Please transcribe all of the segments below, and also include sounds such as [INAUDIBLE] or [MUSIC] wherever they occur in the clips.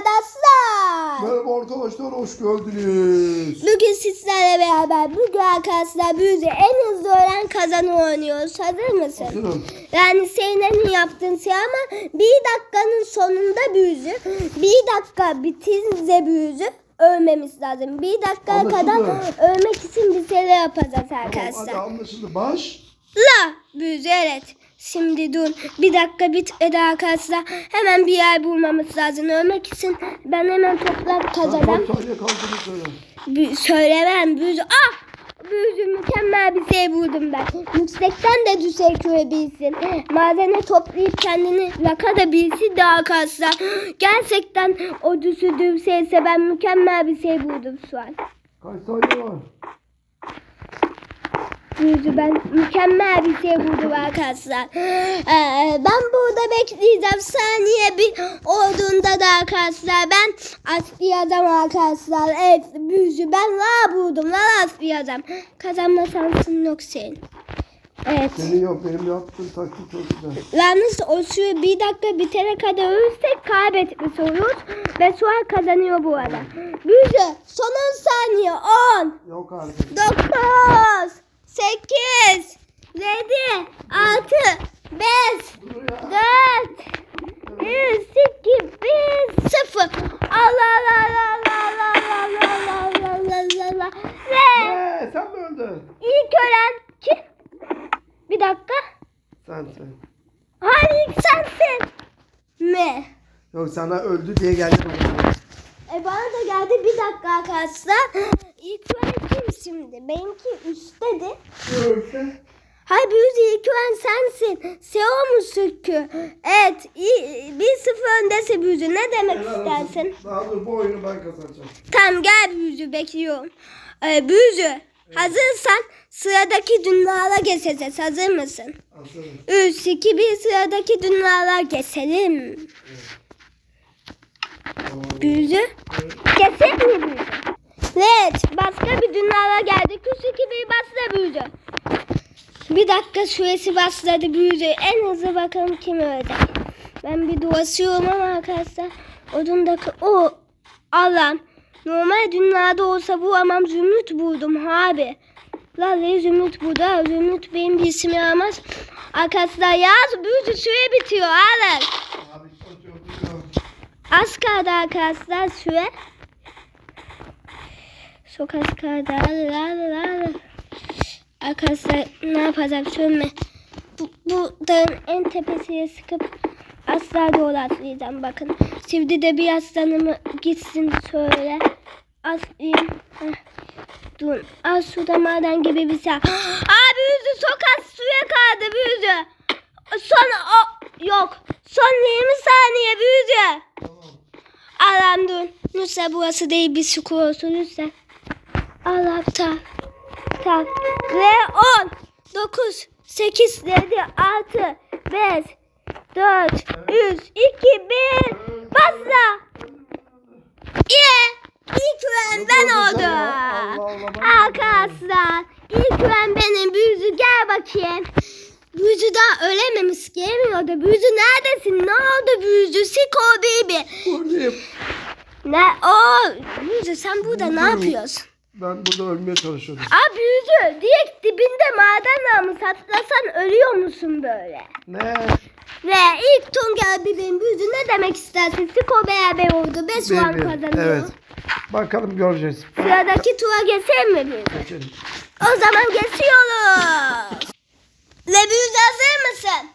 arkadaşlar. Merhaba arkadaşlar hoş geldiniz. Bugün sizlerle beraber bugün arkadaşlar büyücü en hızlı öğren kazanı oynuyoruz. Hazır mısın? Hazırım. Yani senin yaptığın şey ama bir dakikanın sonunda büyücü. Bir dakika bitince büyücü ölmemiz lazım. Bir dakikaya Anlaşıldı. kadar ölmek için bir şeyler yapacağız Tamam, arkadaşlar. hadi anlaşıldı. Baş. La büyücü evet. Şimdi dur. Bir dakika bitmedi arkadaşlar. Hemen bir yer bulmamız lazım. Ölmek için ben hemen toprak Ben kazacağım. 4 saniye kaldığını söyle. Söylemem büyücü. Ah! Büyücü mükemmel bir şey buldum ben. Yüksekten de düşebilsin. Madene toplayıp kendini yakalabilsin de arkadaşlar. Gerçekten o düşürdüğüm şeyse ben mükemmel bir şey buldum şu an. Kaç saniye var? Büyücü ben mükemmel bir şey buldum arkadaşlar. Ee, ben burada bekleyeceğim. Saniye bir olduğunda da arkadaşlar ben atlayacağım arkadaşlar. Evet büyücü ben la buldum. La atlayacağım. Kazanma şansın yok senin. Evet. Senin yok benim yaptığım taktik çok güzel. Yalnız o süre bir dakika bitene kadar ölürsek kaybetmiş oluruz. Ve şu an kazanıyor bu arada. Büyücü son 10 saniye. 10. Yok artık. 9 8 7 6 5 Dur ya. 4 3 2 1 0 Allah Allah Allah Allah Allah Allah Allah Allah Allah Ve Ee, sen mi öldün? ilk ölen kim? Bir dakika. Sensin. Hayır ilk sensin. Mi? Yok sana öldü diye geldi bana. E bana da geldi bir dakika arkadaşlar. İlk ölen kim şimdi? Benimki üsttedir. Öldü. Hay büyücü ilk ölen sensin. Seo mu sökü? Evet. iyi- Bir sıfır öndesin büyücü. Ne demek Helal olsun. istersin? Daha dur bu oyunu ben kazanacağım. Tamam gel büyücü bekliyorum. Ee, büyücü hazırsan sıradaki dünyalara geçeceğiz. Hazır mısın? Hazırım. 3, 2, 1 sıradaki dünyalara geçelim. Büyücü. Geçelim mi büyücü? Evet başka bir dünyalara geldik. 3, 2, 1 başla büyücü. Bir dakika süresi başladı büyücü. En hızlı bakalım kim ölecek. Ben bir dolaşıyorum ama arkadaşlar. Odundaki o alan. Normal dünyada olsa bu amam zümrüt buldum abi. Vallahi zümrüt burada. Zümrüt benim bir ismi almaz. Arkadaşlar yaz büyücü süre bitiyor alın. Az kaldı arkadaşlar süre. Kaldı. Alın alın alın. Arkadaşlar ne yapacak söyleme. Bu, bu dağın en tepesine sıkıp asla doğru atlayacağım bakın. Şimdi de bir aslanımı gitsin şöyle. Aslayayım. Heh. Dur. Az şurada maden gibi bir şey. Aa büyüdü çok az suya kaldı büyüdü. Son o yok. Son 20 saniye büyüdü. Tamam. Allah'ım dur. Lütfen burası değil bir su olsun lütfen. Tamam. Tamam. Ve 10, 9, 8, 7, 6, 5, 4, 3, 2, 1. Başla. Yeah. İlk ölen ben oldum. Allah Allah, Arkadaşlar. İlk ölen benim. Büyücü gel bakayım. Büyücü daha ölememiş gelmiyordu. Büyücü neredesin? Ne oldu büyücü? Siko baby. Buradayım. Ne? Oo, büyücü sen burada ne yapıyorsun? Ben burada ölmeye çalışıyorum. Aa büyücü direkt dibinde maden namı satlasan ölüyor musun böyle? Ne? Ve ilk Tunga bebeğin büyücü ne demek istersin? Siko beraber oldu. 5 puan Benim. kazanıyor. Evet. Bakalım göreceğiz. Sıradaki tura geçelim mi büyücü? Geçelim. O zaman geçiyoruz. Büyücü hazır mısın?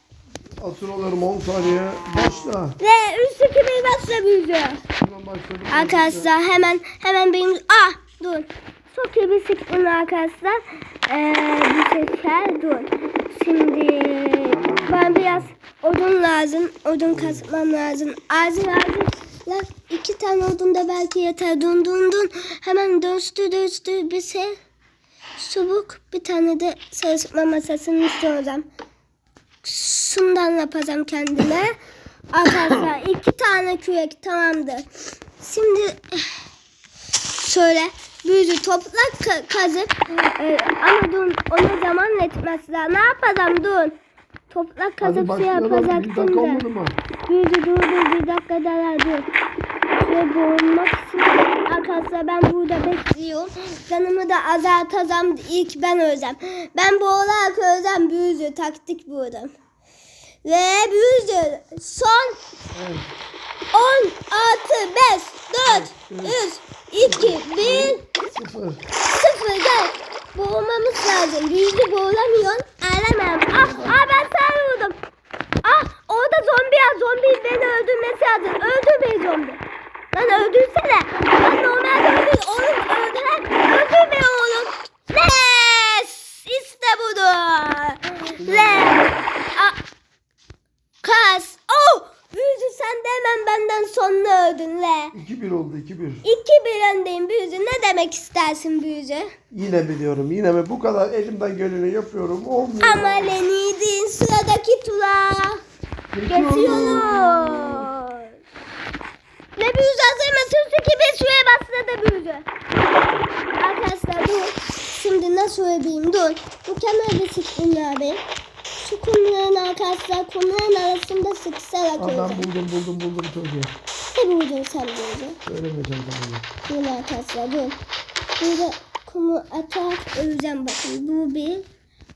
Asuralarım 10 saniye. Başla. Ve 3 2 1 başla büyücü. Hemen başladım. Arkadaşlar hemen hemen benim ah dur. Çok iyi bir sıktım arkadaşlar. Ee, bir sefer dur. Şimdi ben biraz odun lazım. Odun kazmam lazım. Acil acil. İki tane odun da belki yeter. Dun dun dun. Hemen dönstü dönstü bir şey. Çubuk bir tane de çalışma masasını istiyorum. Şundan yapacağım kendime. Arkadaşlar iki tane kürek tamamdır. Şimdi şöyle büyücü toprak ka- kazıp e, ama dur ona zaman etmezler. Ne yapacağım dur. Toprak kazıp şey yapacaktım da. Büyücü dur dur bir dakika daha dur. Ve boğulmak için arkadaşlar ben burada bekliyorum. Canımı da azaltacağım. İlk ben öleceğim. Ben boğularak öleceğim. Büyücü taktik buldum. Ve büyücü son Evet. 10, 6, 5, 4, 3, 2, 1, Sıfır. 0 gel. Boğulmamız lazım. Büyücü boğulamıyor. Alamam. Ah, ah ben sana vurdum. Ah orada zombi ya. Zombi beni öldürmesi lazım. Öldür beni zombi. Lan öldürsene. Lan normalde öldür. Oğlum öldür. Öldür beni oğlum. Yes. İşte budur. Yes. Ah. Kas. Oh. Büyücü sen de hemen benden sonra öldün le. 2-1 oldu 2-1. İki bir öndeyim büyücü. Ne demek istersin büyücü? Yine mi diyorum yine mi? Bu kadar elimden geleni yapıyorum. Olmuyor. Ama Lenidin sıradaki tura. Geçiyoruz. Ne büyücü hazır mısın? gibi suya başladı büyücü. Arkadaşlar dur. Şimdi nasıl ödeyeyim dur. Mükemmel bir sıkım abi. Şu kumların arkadaşlar kumların arasında Aa, ben öleceğim. buldum buldum buldum çocuğu. Ne buldun sen büyücü? Söylemeyeceğim sana. Dur arkadaşlar dur. Burada kumu atarak öleceğim bakın. Bu bir.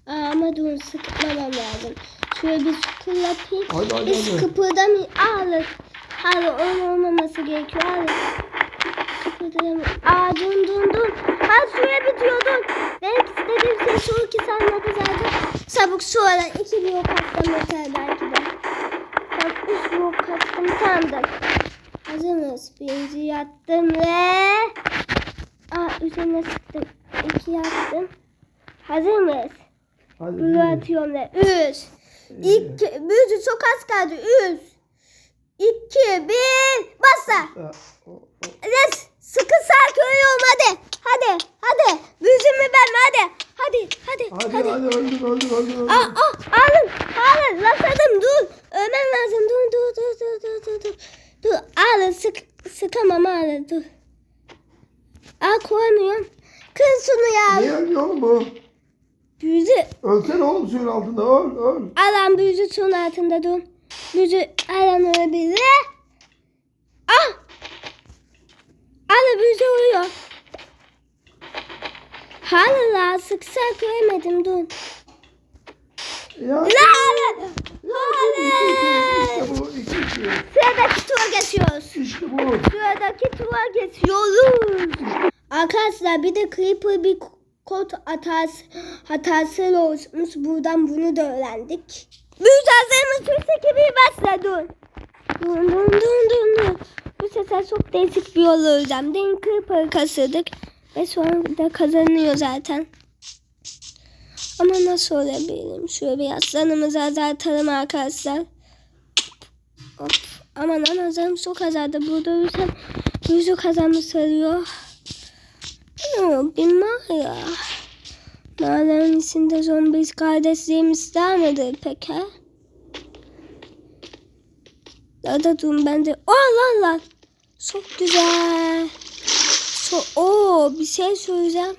Ama dur sıkmamam lazım. Şöyle bir sıkı yapayım. Hadi, hadi, Biz kıpırdamayın. Ağır. Hayır onun olmaması gerekiyor. Ağır. Kıpırdamayın. Aa dun dun dun. Hayır suya bitiyor dun. Benim istediğim şey şu iki sanmadı zaten. Sabuk sonra iki blok attım yeter belki de. Tam üç blok attım tamamdır. Hazır mıyız? Birinci yattım ve... Aa üzerine sıktım. İki yattım. Hazır mıyız? Hadi. Yürü. atıyorum ve üç. İki, büyücü çok az kaldı. Üç. İki, bir. O- Let's sıkı sağ köyüyorum hadi. Hadi. Hadi. Büyücümü ben hadi. Hadi. Hadi. Hadi Hadi. hadi öldür öldür öldür. öldür. Aa, aa, alın, alın, lasadım, dur. Ölmem lazım, dur, dur, dur, dur, dur, dur, dur. Dur, alın, sık, sıkamam, alın, dur. Aa, koyamıyorum. Kır şunu ya. Niye ölmüyor oğlum bu? Büyücü, Ölsene oğlum suyun altında öl öl. alan büyücü suyun altında dur. Büyücü, alan ölebilir. Ah! Alın, büyücü uyuyor. Hala sıksak göremedim, dur. Ya. La, alın, alın. İşte bu iki iki. Sıradaki tura geçiyoruz. İşte bu. Sıradaki tura geçiyoruz. Arkadaşlar bir de Creeper bir kod hatası, hatası olmuş. Buradan bunu da öğrendik. Hazırımız Türk'teki bir başla dur. Dur dur dur dur dur. Bu sefer çok değişik bir yol öleceğim. Demin Creeper'ı kasırdık. Ve sonra da kazanıyor zaten. Ama nasıl olabilirim? Şöyle bir aslanımızı azaltalım arkadaşlar. Hop. Aman canım çok azaldı. Burada ölürsem yüzü kazanmış sarıyor. Bilmem ya. Mağaranın içinde zombi kardeşliğimiz var mıdır peki? Ya da dur ben de... Oh lan lan. Çok güzel. Çok... Oo bir şey söyleyeceğim.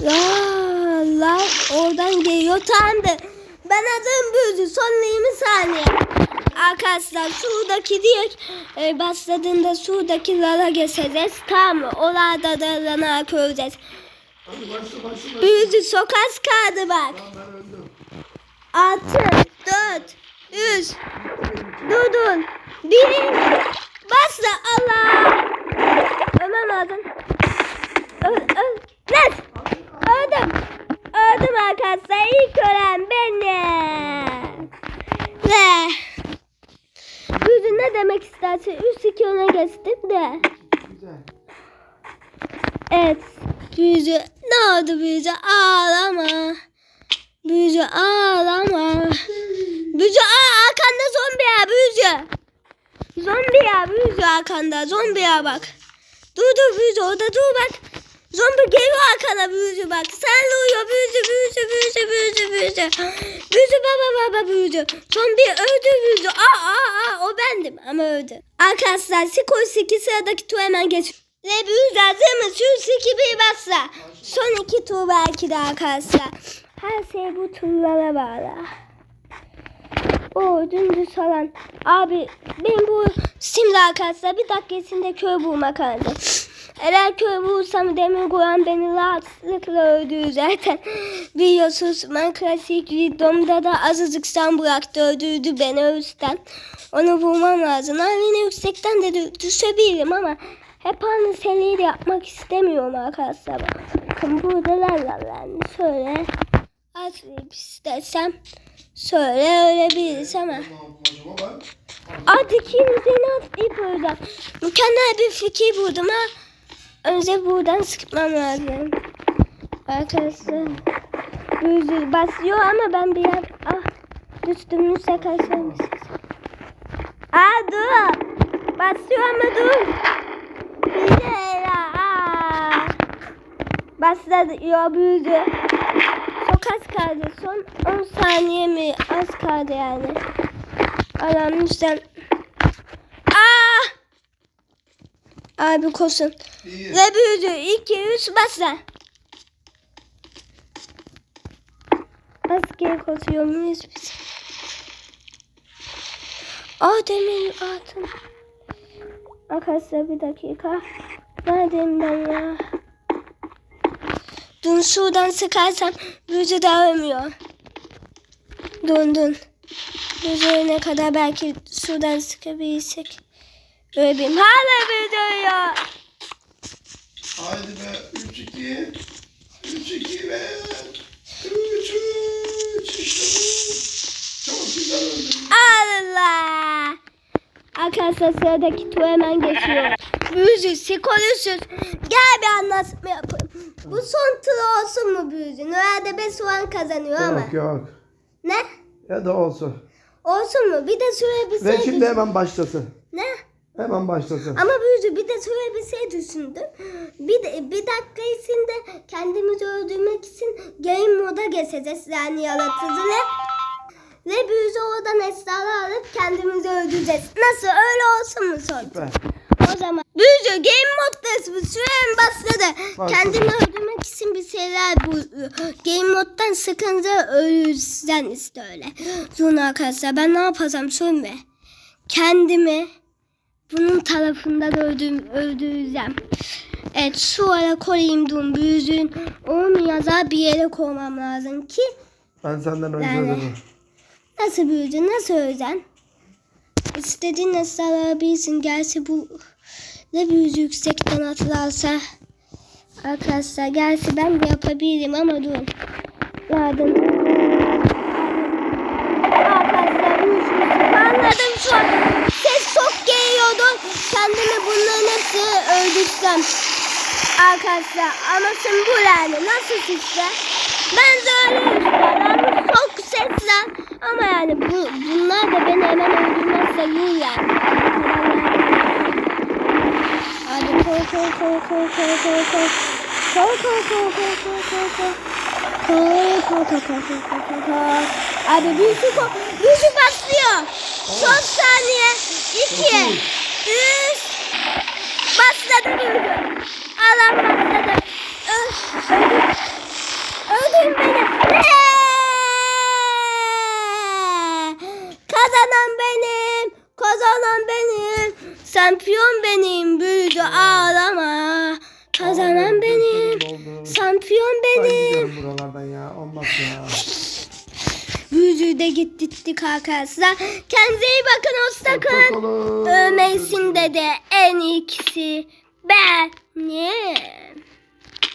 La la oradan geliyor tamamdır. Ben adım Büyücü son 20 saniye. Arkadaşlar şuradaki diye e, başladığında şuradaki lara geçeceğiz. Tamam mı? Orada da lana başla. Büyücü çok az kaldı bak. 6, 4, 3, durdun. 1, başla Allah. Ölmem lazım. Öl, öl. Yes. Öldüm. Öldüm arkadaşlar. İlk ölen benim. Ve Büyücü ne demek istersin? 3-2 öne geçtim de. Güzel. Evet. Büyücü. Ne oldu büyücü? Ağlama. Büyücü ağlama. Büyücü aa arkanda zombi ya büyücü. Zombi ya büyücü arkanda. Zombi ya bak. Dur dur büyücü orada dur bak. Zombi geliyor arkana büyücü bak. Sen uyuyor büyücü büyücü büyücü büyücü büyücü. Büyücü baba baba büyücü. Zombi öldü büyücü. Aa aa aa o bendim ama öldü. Arkadaşlar skor 8 sıradaki tur hemen geç. Ve büyücü hazır mı? Şu siki bir basla. Son iki tur belki de arkadaşlar. Her şey bu turlara bağlı. O dümdüz falan. Abi benim bu şimdi arkadaşlar bir dakika köy bulmak lazım. Eğer köy bulursam demir kuran beni rahatlıkla öldürür zaten. [GASPS] Biliyorsunuz ben klasik videomda da azıcık sen bıraktı öldürdü beni yüzden. Onu bulmam lazım. Yine yüksekten de dü- düşebilirim ama hep aynı seriyi yapmak istemiyorum arkadaşlar. Bakın burada la la la şöyle atlayıp istersem şöyle ölebiliriz ama. Hadi kimsenin atlayıp öleceğim. Mükemmel bir fikir buldum ha. Önce buradan sıkmam lazım. Arkadaşlar. Yüzü basıyor ama ben biraz ah düştüm Musa kaçırmışız. Aa dur. Basıyor ama dur. Bir de. Aa. Başladı ya büyüdü. Çok az kaldı. Son 10 saniye mi az kaldı yani. Adam lütfen. Aa! Abi koşun. İyi. Ve büyüdü. 2 3 başla. Askeri koşuyor muyuz biz? Aa demir altın. Arkadaşlar bir dakika. Neredeyim ben ya? Dün şuradan sıkarsam büyücü ölmüyor. Dün dün. Büyücü ne kadar belki şuradan sıkabilirsek. Ölebilirim. Hala büyücü ölüyor. Haydi be 3 2 3 2 ve 3 3 işte bu. Çok güzel oldu. Allah. Arkadaşlar sıradaki tur hemen geçiyor. [LAUGHS] Büyücü, sikolüsüz. Gel bir anlatma yapalım. Bu son tur olsun mu büyücü? Noel'de 5 puan kazanıyor ama. Yok yok. Ne? Ya da olsun. Olsun mu? Bir de şöyle bir Ve şimdi hemen başlasın. Ne? Hemen başlasın. Ama büyücü bir de şöyle bir şey düşündüm. Bir, de, bir dakika içinde kendimizi öldürmek için game moda geçeceğiz. Yani yaratıcıyla. Ve büyücü oradan eşyalar alıp kendimizi öldüreceğiz. Nasıl? Öyle olsun mu son? Süper. O zaman büyücü game moddasın. Süren başladı. Başladı. Kendimi öldürmek için bir şeyler bu. Game moddan sıkınca ölürsen işte öyle. Sonra arkadaşlar ben ne yapacağım söyleme. Kendimi bunun tarafından öldüm, öldüreceğim. Evet şu ara koyayım dum büyücün. Onu yazar bir yere koymam lazım ki Ben senden önce Yani. ölürüm. Nasıl büyüdün? Nasıl öleceksin? İstediğin nasıl alabilirsin. Gerçi bu ne büyücü yüksekten atlarsa. Arkadaşlar gerçi ben de yapabilirim ama dur. Yardım. Arkadaşlar büyücü anladım şu an. Geliyordu. Kendimi bunların hepsi öldürsem. Arkadaşlar ama şimdi bu yani nasıl sizce? Ben de öyle istiyorum. Çok sesler. Ama yani bu, bunlar da beni hemen öldürmezse iyi yani. Hadi koy koy koy koy koy koy. Koy koy koy koy koy koy koy. Koy koy koy koy koy koy koy koy. Abi büyüsü koy. Büyüsü başlıyor. Son saniye. İki. Üç. Başladı büyüsü. Alan başladı. Öl. Öldür. Öldürün beni. Kazanan benim. Kazanan benim. Şampiyon benim. Büyücü ağlama. Kazanan benim. Şampiyon Ben benim. gidiyorum buralardan ya. Olmaz ya. Büyücüyü de gittik arkadaşlar. Kendinize iyi bakın. Hoşça kalın. Hoşçakalın. Ölmesinde de en iyisi benim.